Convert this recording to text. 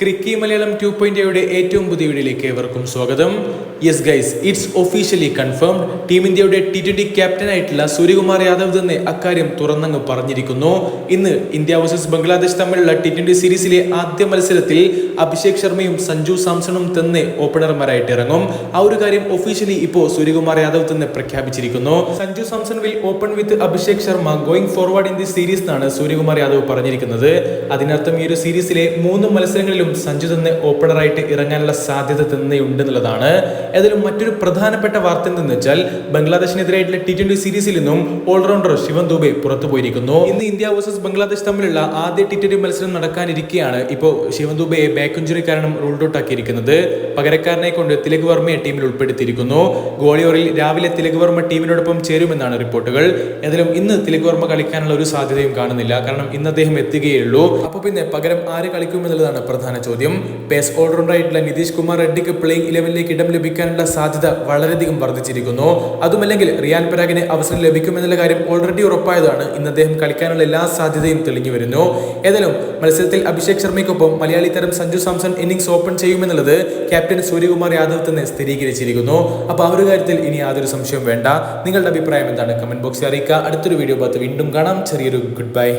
ക്രിക്കി Malayalam two point ഏറ്റവും പുതിയ വീഡിയോയിലേക്ക് ഏവർക്കും സ്വാഗതം. Yes guys it's officially confirmed team ഇന്ത്യയുടെ ടി ട്വന്റി ക്യാപ്റ്റനായിട്ടുള്ള സൂര്യകുമാർ യാദവ് തന്നെ അക്കാര്യം തുറന്നങ്ങ് പറഞ്ഞിരിക്കുന്നു. ഇന്ന് ഇന്ത്യ വേഴ്സസ് ബംഗ്ലാദേശ് തമ്മിലുള്ള ടി ട്വന്റി സീരീസിലെ ആദ്യ മത്സരത്തിൽ അഭിഷേക് ശർമ്മയും സഞ്ജു സാംസണും തന്നെ ഓപ്പണർമാരായിട്ട് ഇറങ്ങും. ആ ഒരു കാര്യം ഒഫീഷ്യലി ഇപ്പോൾ സൂര്യകുമാർ യാദവ് തന്നെ പ്രഖ്യാപിച്ചിരിക്കുന്നു. Sanju Samson will open with Abhishek Sharma going forward in the series എന്നാണ് സൂര്യകുമാർ യാദവ് പറഞ്ഞിരിക്കുന്നത്. അതിനർത്ഥം ഈ ഒരു സീരീസിലെ മൂന്ന് മത്സരങ്ങളിലും സഞ്ജു തന്നെ ഓപ്പണറായിട്ട് ഇറങ്ങാനുള്ള സാധ്യത തന്നെ ഉണ്ടെന്നുള്ളതാണ് ഏതായാലും മറ്റൊരു പ്രധാനപ്പെട്ട വാർത്ത എന്തെന്ന് വെച്ചാൽ ബംഗ്ലാദേശിനെതിരായിട്ടുള്ള ടി ട്വന്റി സീരീസിൽ നിന്നും ഓൾറൗണ്ടർ ശിവൻ ദുബെ പുറത്തു പോയിരിക്കുന്നു. ഇന്ന് ഇന്ത്യ വേഴ്സസ് ബംഗ്ലാദേശ് തമ്മിലുള്ള ആദ്യ ടി ട്വന്റി മത്സരം നടക്കാനിരിക്കെയാണ് ഇപ്പോൾ ശിവൻ ദുബെയെ ബാക്ക് ഇഞ്ചുറി കാരണം റൂൾഡ് ഔട്ട് ആക്കിയിരിക്കുന്നത്. പകരക്കാരനെ കൊണ്ട് തിലക് വർമ്മയെ ടീമിൽ ഉൾപ്പെടുത്തിയിരിക്കുന്നു. ഗോളിയോറിൽ രാവിലെ തിലക് വർമ്മ ടീമിനോടൊപ്പം ചേരുമെന്നാണ് റിപ്പോർട്ടുകൾ. ഏതായാലും ഇന്ന് തിലക് വർമ്മ കളിക്കാനുള്ള ഒരു സാധ്യതയും കാണുന്നില്ല. കാരണം ഇന്ന് അദ്ദേഹം എത്തുകയുള്ളൂ അപ്പോൾ പിന്നെ പകരം ആര് കളിക്കുമെന്നുള്ളതാണ് പ്രധാന ചോദ്യം. പേസ് ഓൾറൗണ്ടർ ആയിട്ടുള്ള നിതീഷ് കുമാർ റെഡ്ഡിക്ക് പ്ലേയിങ് ഇലവനിലേക്ക് ഇടം ലഭിക്കാനുള്ള സാധ്യത വളരെയധികം വർദ്ധിച്ചിരിക്കുന്നു. അതുമല്ലെങ്കിൽ റിയാൻ പരാഗിന് അവസരം ലഭിക്കുമെന്നുള്ള കാര്യം ഓൾറെഡി ഉറപ്പായതാണ്. ഇന്ന് അദ്ദേഹം കളിക്കാനുള്ള എല്ലാ സാധ്യതയും തെളിഞ്ഞു വരുന്നു. ഏതായാലും മത്സരത്തിൽ അഭിഷേക് ശർമ്മയ്ക്കൊപ്പം മലയാളി താരം സഞ്ജു സാംസൺ ഇന്നിംഗ്സ് ഓപ്പൺ ചെയ്യുമെന്നുള്ളത് ക്യാപ്റ്റൻ സൂര്യകുമാർ യാദവ് തന്നെ സ്ഥിരീകരിച്ചിരിക്കുന്നു. അപ്പോൾ ആ ഒരു കാര്യത്തിൽ ഇനി യാതൊരു സംശയവും വേണ്ട. നിങ്ങളുടെ അഭിപ്രായം എന്താണ്? കമന്റ് ബോക്സിൽ അറിയിക്കുക. അടുത്തൊരു വീഡിയോ ഭാഗത്ത് വീണ്ടും കാണാം. ചെറിയൊരു ഗുഡ് ബൈ